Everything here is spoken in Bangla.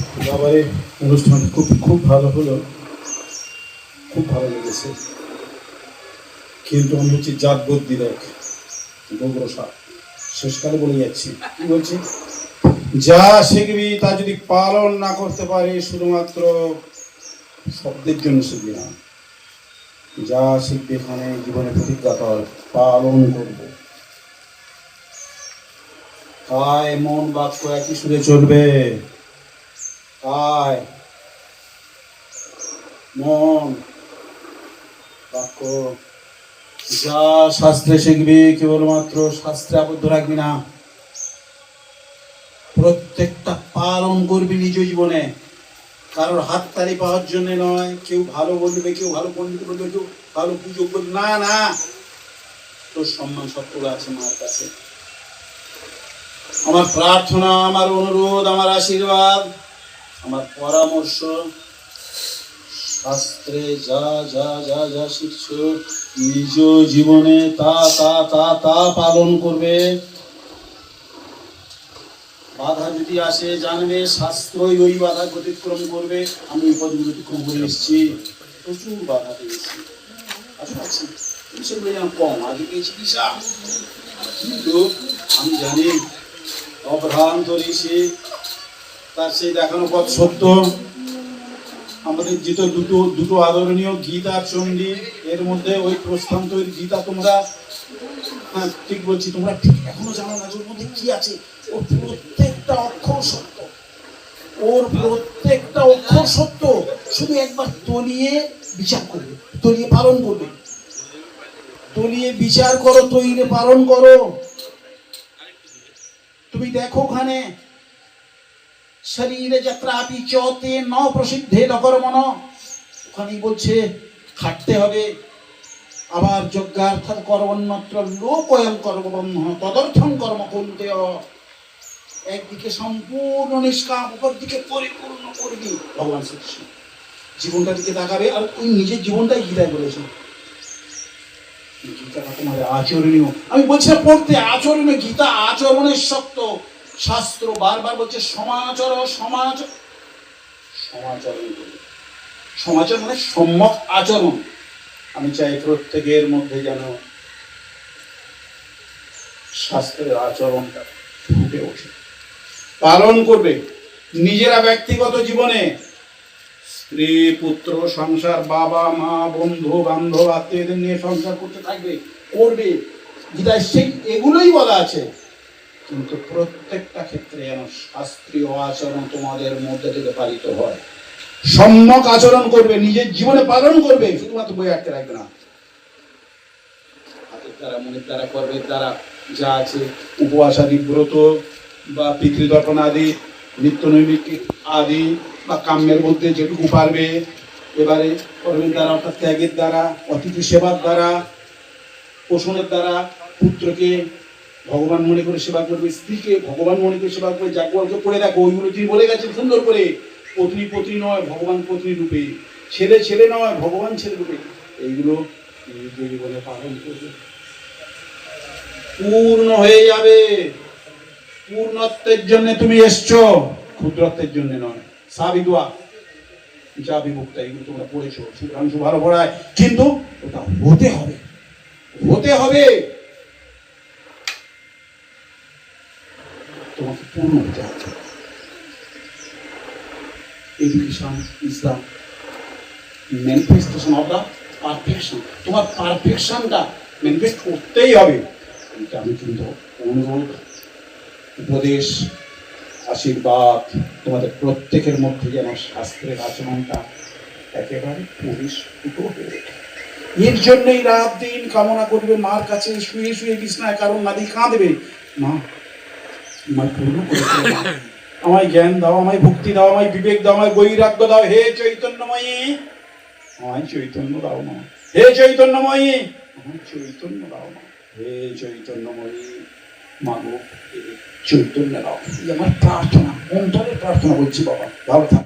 বাবারে, অনুষ্ঠান খুব খুব ভালো হলো। খুব ভালো লেগেছে। কিন্তু আমি হচ্ছে জাত বদ্যি দেখ গোবর সাপ শেষকালে বলে যাচ্ছি। কি বলছি? যা শিখবি তা যদি পালন না করতে পারে, শুধুমাত্র শব্দের জন্য শিখবি না। যা শিখবি এখানে জীবনে প্রতিজ্ঞা কর পালন করব। কায় মন বাক্য একই সুরে চলবে। কায় মন, বাক্য। যা শাস্ত্রে শিখবি, কেবলমাত্র শাস্ত্রে আবদ্ধ রাখবি না। প্রত্যেকটা পালন করবি নিজ জীবনে। কারোর হাততালি পাওয়ার জন্য নয়, কেউ ভালো বলবে, কেউ ভালো পণ্ডিত বলবে, কেউ ভালো পুজো করবে না না। তোর সম্মান সত্য আছে মার কাছে। আমার প্রার্থনা, আমার অনুরোধ, আমার আশীর্বাদ। আমার পরামর্শ, শাস্ত্রে যা যা যা যা শিখছ, নিজ জীবনে তা তা তা তা পালন করবে। বাধা যদি আসে, জানবে, শাস্ত্রই ওই বাধা অতিক্রম করবে। আমি পদগুলো অতিক্রম করে এসেছি। প্রচুর বাধা পেয়েছি। আচ্ছা আচ্ছা কম, আগে পেয়েছি কিন্তু আমি জানি অভ্রান্ত ঋষি তার সেই দেখানো পথ সত্য। আমাদের যেটা দুটো দুটো আদরণীয় গীতা আর চণ্ডী এর মধ্যে ওই প্রস্থান্ত ওই গীতা তোমরা হ্যাঁ ঠিক বলছি, তোমরা ঠিক এখনও জানো না যে ওর মধ্যে কি আছে? ওর প্রত্যেকটা অক্ষর সত্য। ওর প্রত্যেকটা অক্ষর সত্য। শুধু একবার তলিয়ে বিচার করবে, তলিয়ে পালন করবে। তলিয়ে বিচার করো, তৈরে পালন করো। তুমি দেখো ওখানে শরীরে যাত্রাপি চতে ন প্রসিদ্ধে নকর মন। ওখানেই বলছে, খাটতে হবে। আবার যজ্ঞার্থাৎ কর্মন্যত্র লোকয়ম কর্মবন্ধ তদর্থম কর্ম করতে একদিকে সম্পূর্ণ নিষ্কাম অপর দিকে পরিপূর্ণ করবি, ভগবান শ্রীকৃষ্ণ। জীবনটা দিকে তাকাবে আর তুই নিজের জীবনটাই গীতায় বলেছে। গীতাটা তোমার আচরণীয়। আমি বলছি পড়তে আচরণীয়, গীতা আচরণের শক্ত। শাস্ত্র বারবার বলছে সমাচর সমাজ সমাচরণ সমাচর মানে সম্যক আচরণ। আমি চাই প্রত্যেকের মধ্যে যেন শাস্ত্রের আচরণটা ফুটে ওঠে। পালন করবে। নিজেরা ব্যক্তিগত জীবনে। স্ত্রী, পুত্র, সংসার, বাবা, মা, বন্ধু, বান্ধব, আত্মীয়দের নিয়ে সংসার করতে থাকবে, করবে। গীতায় সেই এগুলোই বলা আছে। কিন্তু প্রত্যেকটা ক্ষেত্রে যেন শাস্ত্রীয় আচরণ তোমাদের মধ্যে থেকে পালিত হয়। সম্যক আচরণ করবে, নিজের জীবনে পালন করবে, শুধুমাত্র বই আটকে রাখবে না। হাতের দ্বারা, মনের দ্বারা, কর্মের দ্বারা যা আছে, উপবাস আদি, ব্রত বা পিতৃদর্পণ আদি, নিত্য নৈমিত্তিক আদি বা কাম্যের মধ্যে যেটুকু পারবে, এবারে কর্মের দ্বারা অর্থাৎ ত্যাগের দ্বারা, অতিথি সেবার দ্বারা, পোষণের দ্বারা পুত্রকে ভগবান মনে করে সেবা করবে, স্ত্রীকে ভগবান মনে করে সেবা করবে যাকে পড়ে দেখো, ওইগুলো তিনি বলে গেছেন সুন্দর করে। পত্নী পত্নী নয়, ভগবান পত্নী রূপে। ছেলে ছেলে নয়, ভগবান ছেলে রূপে। এইগুলো জীবনে পালন করবে। পূর্ণ হয়ে যাবে। পূর্ণত্বের জন্য তুমি এসছো। ক্ষুদ্রত্বের জন্য নয়। সাবিদুয়া যা বিমুক্ত এগুলো তোমরা পড়েছো। সুধাংশু ভালো পড়ায় কিন্তু ওটা হতে হবে। হতে হবে। তোমাকে পূর্ণ হতে হবে। Education is the manifestation of the perfection তোমার পারফেকশনটা ম্যানিফেস্ট করতেই হবে। এটা আমি কিন্তু অনুরোধ, উপদেশ, আশীর্বাদ, তোমাদের প্রত্যেকের মধ্যে যেন শাস্ত্রের আচরণটা একেবারে পরিস্ফুট হয়ে এর জন্যই রাত দিন কামনা করবে, মার কাছে শুয়ে শুয়ে বিছনায় কারণ নাদি কাঁদবে। মা আমায় জ্ঞান দাও, আমায় ভক্তি দাও, আমায় বিবেক দাও, আমায় বৈরাগ্য দাও। হে চৈতন্যময়ী, আমায় চৈতন্য দাও মা। হে চৈতন্যময়ী, আমায় চৈতন্য দাও মা। হে চৈতন্যময়ী মানব চৈতন্য দাও। আমার প্রার্থনা, অন্তরের প্রার্থনা বলছি বাবা, ভালো থাক।